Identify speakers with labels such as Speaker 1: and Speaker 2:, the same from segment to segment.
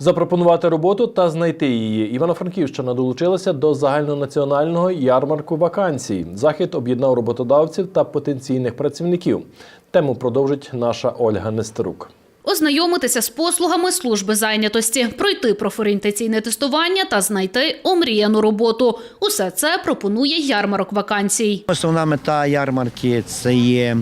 Speaker 1: Запропонувати роботу та знайти її. Івано-Франківщина долучилася до загальнонаціонального ярмарку вакансій. Захід об'єднав роботодавців та потенційних працівників. Тему продовжить наша Ольга Нестерук.
Speaker 2: Ознайомитися з послугами служби зайнятості, пройти профорієнтаційне тестування та знайти омріяну роботу. Усе це пропонує ярмарок вакансій.
Speaker 3: Основна мета ярмарки це є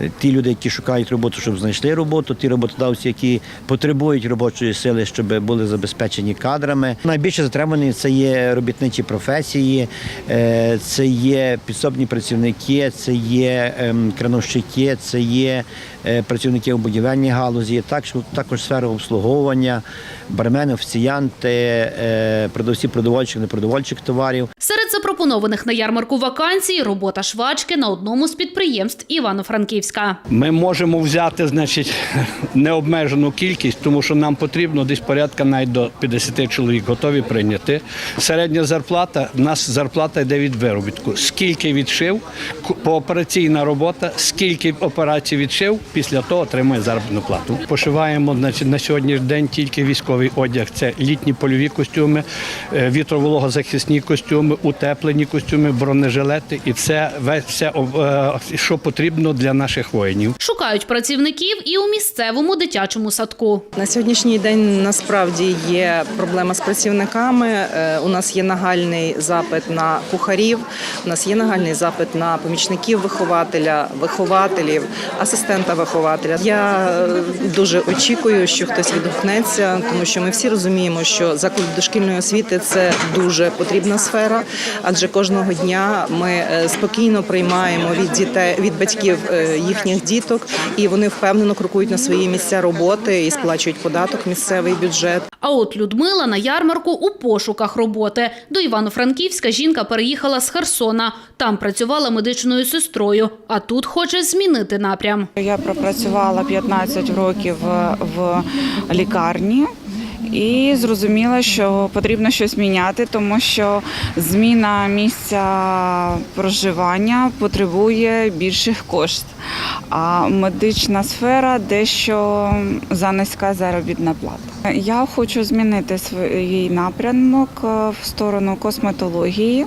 Speaker 3: е, ті люди, які шукають роботу, щоб знайшли роботу, ті роботодавці, які потребують робочої сили, щоб були забезпечені кадрами. Найбільше затребувані це є робітничі професії, е, це є підсобні працівники, це є ем, крановщики, це є е, працівники у будівельній галузі, також, також обслуговування, бармени, офіціянти, е, продавці продовольчих, непродовольчих товарів.
Speaker 2: Серед запропонованих на ярмарку вакансій робота швачки на одному з підприємств Івано-Франківська.
Speaker 4: Ми можемо взяти, значить, необмежену кількість, тому що нам потрібно десь порядка навіть до 50 чоловік готові прийняти. Середня зарплата, в нас зарплата йде від виробітку. Скільки відшив, поопераційна робота, скільки операцій відшив, після того отримує заробітну плату. Пошиваємо значить, на сьогоднішній день тільки військовий одяг. Це літні польові костюми, е, вітровологозахисні костюми, утеплені костюми, бронежилети і все, весь- все, е, що потрібно для наших воїнів.
Speaker 2: Шукають працівників і у місцевому дитячому садку.
Speaker 5: На сьогоднішній день насправді є проблема з працівниками. Е, У нас є нагальний запит на кухарів, у нас є нагальний запит на помічників вихователя, вихователів, асистента вихователя. Я е, дуже очікую, що хтось відгукнеться, тому що ми всі розуміємо, що заклад дошкільної освіти це дуже потрібна сфера, адже кожного дня ми е, спокійно приймаємо від дітей від батьків е, їхніх діток, і вони впевнено крокують на свої місця роботи і сплачують податок в місцевий бюджет.
Speaker 2: А от Людмила на ярмарку у пошуках роботи. До Івано-Франківська жінка переїхала з Херсона. Там працювала медичною сестрою, а тут хоче змінити напрям.
Speaker 6: Я пропрацювала 15 років в лікарні. І зрозуміла, що потрібно щось міняти, тому що зміна місця проживання потребує більших коштів. А медична сфера дещо за низька заробітна плата. Я хочу змінити свій напрямок е, в сторону косметології. Е,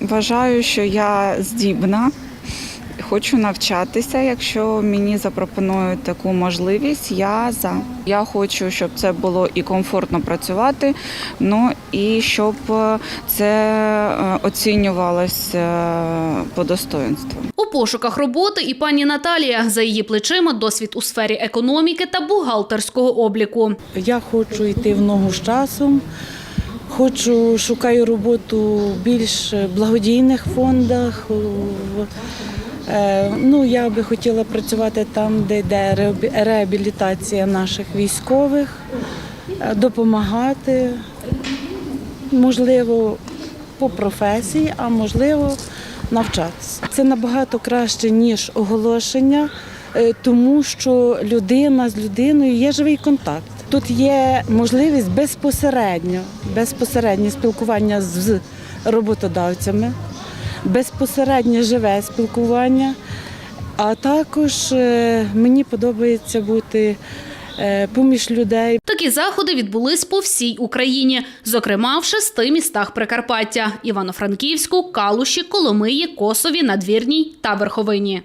Speaker 6: Вважаю, що я здібна. Хочу навчатися. Якщо мені запропонують таку можливість, я за. Я хочу, щоб це було і комфортно працювати, ну і щоб е, це е, оцінювалось е, по достоинству.
Speaker 2: У пошуках роботи і пані Наталія. За її плечима досвід у сфері економіки та бухгалтерського обліку.
Speaker 7: Я хочу йти в ногу з часом. Хочу, шукаю роботу в більш благодійних фондах. Е, Ну, я би хотіла працювати там, де йде реабілітація наших військових, е, допомагати, можливо, по професії, а можливо, навчатися. Це набагато краще, ніж оголошення, е, тому що людина з людиною є живий контакт. Тут є можливість безпосередньо, безпосереднє спілкування з роботодавцями, безпосереднє живе спілкування. А також е, мені подобається бути е, поміж людей,
Speaker 2: Такі заходи відбулись по всій Україні, зокрема в шести містах Прикарпаття: Івано-Франківську, Калуші, Коломиї, Косові, Надвірній та Верховині.